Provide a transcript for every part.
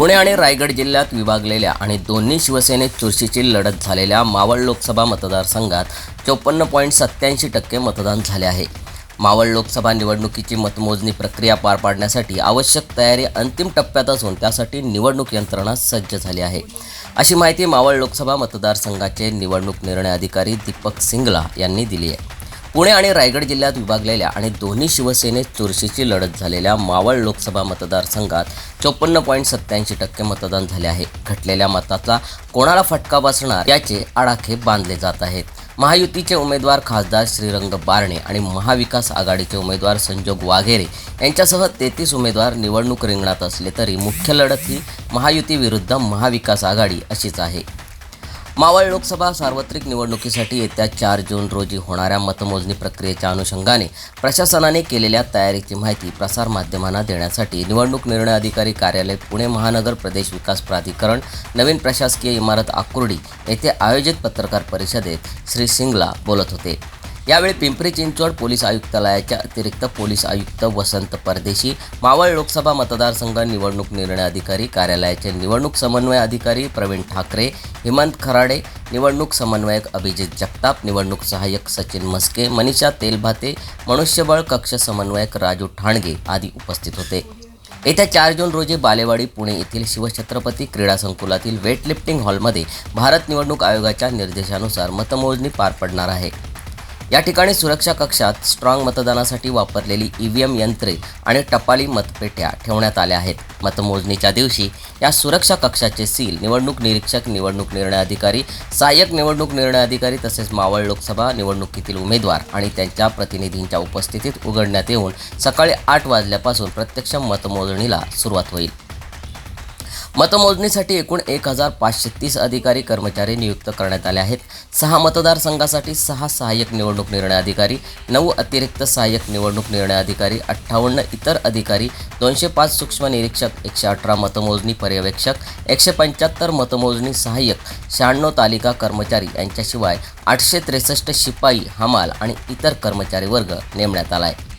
पुणे आणि रायगड जिल्ह्यात विभागलेल्या आणि दोन्ही शिवसेनेत चुरशीची लढत झालेल्या मावळ लोकसभा मतदारसंघात चोपन्न पॉईंट सत्त्याऐंशी टक्के मतदान झाले आहे. मावळ लोकसभा निवडणुकीची मतमोजणी प्रक्रिया पार पाडण्यासाठी आवश्यक तयारी अंतिम टप्प्यात असून त्यासाठी निवडणूक यंत्रणा सज्ज झाली आहे. अशी माहिती मावळ लोकसभा मतदारसंघाचे निवडणूक निर्णय अधिकारी दीपक सिंगला यांनी दिली आहे. पुणे आणि रायगड जिल्ह्यात विभागलेल्या आणि दोन्ही शिवसेनेत चुरशीची लढत झालेल्या मावळ लोकसभा मतदारसंघात चोपन्न पॉईंट सत्त्याऐंशी टक्के मतदान झाले आहे. घटलेल्या मताचा कोणाला फटका बसणार याचे आडाखे बांधले जात आहेत. महायुतीचे उमेदवार खासदार श्रीरंग बारणे आणि महाविकास आघाडीचे उमेदवार संजोग वाघेरे यांच्यासह तेहतीस उमेदवार निवडणूक रिंगणात असले तरी मुख्य लढत ही महायुती विरुद्ध महाविकास आघाडी अशीच आहे. मावळ लोकसभा सार्वत्रिक निवडणुकीसाठी येत्या चार जून रोजी होणाऱ्या मतमोजणी प्रक्रियेच्या अनुषंगाने प्रशासनाने केलेल्या तयारीची माहिती प्रसारमाध्यमांना देण्यासाठी निवडणूक निर्णय अधिकारी कार्यालय पुणे महानगर प्रदेश विकास प्राधिकरण नवीन प्रशासकीय इमारत आकुर्डी येथे आयोजित पत्रकार परिषदेत श्री सिंगला बोलत होते. यावेळी पिंपरी चिंचवड पोलीस आयुक्तालयाच्या अतिरिक्त पोलीस आयुक्त वसंत परदेशी मावळ लोकसभा मतदारसंघ निवडणूक निर्णय अधिकारी कार्यालयाचे निवडणूक समन्वय अधिकारी प्रवीण ठाकरे हेमंत खराडे निवडणूक समन्वयक अभिजित जगताप निवडणूक सहाय्यक सचिन मस्के मनीषा तेलभाते मनुष्यबळ कक्ष समन्वयक राजू ठाणगे आदी उपस्थित होते. येत्या चार जून रोजी बालेवाडी पुणे येथील शिवछत्रपती क्रीडा संकुलातील वेटलिफ्टिंग हॉलमध्ये भारत निवडणूक आयोगाच्या निर्देशानुसार मतमोजणी पार पडणार आहे. या ठिकाणी सुरक्षा कक्षात स्ट्रॉंग मतदानासाठी वापरलेली ई एम यंत्रे आणि टपाली मतपेट्या ठेवण्यात आल्या आहेत. मतमोजणीच्या दिवशी या सुरक्षा कक्षाचे सील निवडणूक निरीक्षक निवडणूक निर्णय अधिकारी सहाय्यक निवडणूक निर्णय अधिकारी तसेच मावळ लोकसभा निवडणुकीतील उमेदवार आणि त्यांच्या प्रतिनिधींच्या उपस्थितीत उघडण्यात येऊन सकाळी आठ वाजल्यापासून प्रत्यक्ष मतमोजणीला सुरुवात होईल. मतमोजणीसाठी एकूण एक हजार पाचशे तीस अधिकारी कर्मचारी नियुक्त करण्यात आले आहेत. सहा मतदारसंघासाठी सहा सहाय्यक निवडणूक निर्णय अधिकारी नऊ अतिरिक्त सहाय्यक निवडणूक निर्णय अधिकारी अठ्ठावन्न इतर अधिकारी दोनशे पाच सूक्ष्म निरीक्षक एकशे अठरा मतमोजणी पर्यवेक्षक एकशे पंच्याहत्तर मतमोजणी सहाय्यक शहाण्णव तालिका कर्मचारी यांच्याशिवाय आठशे त्रेसष्ट शिपाई हमाल आणि इतर कर्मचारी वर्ग नेमण्यात आला आहे.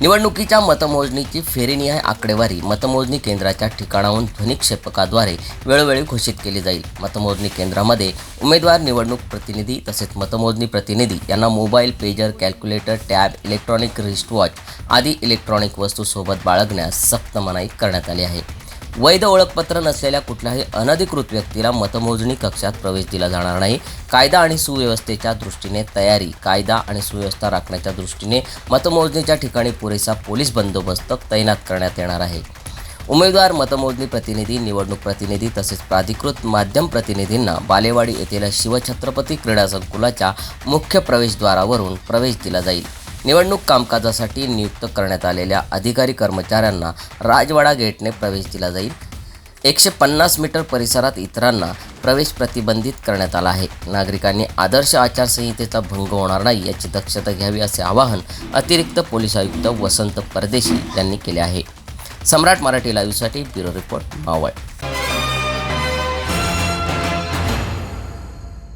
निवडणुकीच्या मतमोजणीची फेरीनिहाय आकडेवारी. मतमोजणी केंद्राच्या ठिकाणाहून ध्वनिक्षेपकाद्वारे वेळोवेळी घोषित केली जाईल. मतमोजणी केंद्रामध्ये उमेदवार निवडणूक प्रतिनिधी तसेच मतमोजणी प्रतिनिधी यांना mobile pager calculator tab electronic wristwatch आदी इलेक्ट्रॉनिक वस्तू सोबत बाळगण्यास सक्त मनाई करण्यात आली आहे. वैध ओळखपत्र नसलेल्या कुठल्याही अनधिकृत व्यक्तीला मतमोजणी कक्षात प्रवेश दिला जाणार नाही. कायदा आणि सुव्यवस्थेच्या दृष्टीने तयारी कायदा आणि सुव्यवस्था राखण्याच्या दृष्टीने मतमोजणीच्या ठिकाणी पुरेसा पोलीस बंदोबस्त तैनात करण्यात येणार आहे. उमेदवार मतमोजणी प्रतिनिधी निवडणूक प्रतिनिधी तसेच प्राधिकृत माध्यम प्रतिनिधींना बालेवाडी येथील शिवछत्रपती क्रीडा संकुलाच्या मुख्य प्रवेशद्वारावरून प्रवेश दिला जाईल. निवडणूक कामकाजासाठी नियुक्त करण्यात आलेल्या अधिकारी कर्मचाऱ्यांना राजवाडा गेटने प्रवेश दिला जाईल. एकशे पन्नास मीटर परिसरात इतरांना प्रवेश प्रतिबंधित करण्यात आला आहे. नागरिकांनी आदर्श आचारसंहितेचा भंग होणार नाही याची दक्षता घ्यावी असे आवाहन अतिरिक्त पोलीस आयुक्त वसंत परदेशी यांनी केले आहे. सम्राट मराठी लाईव्हसाठी ब्युरो रिपोर्ट मावळ.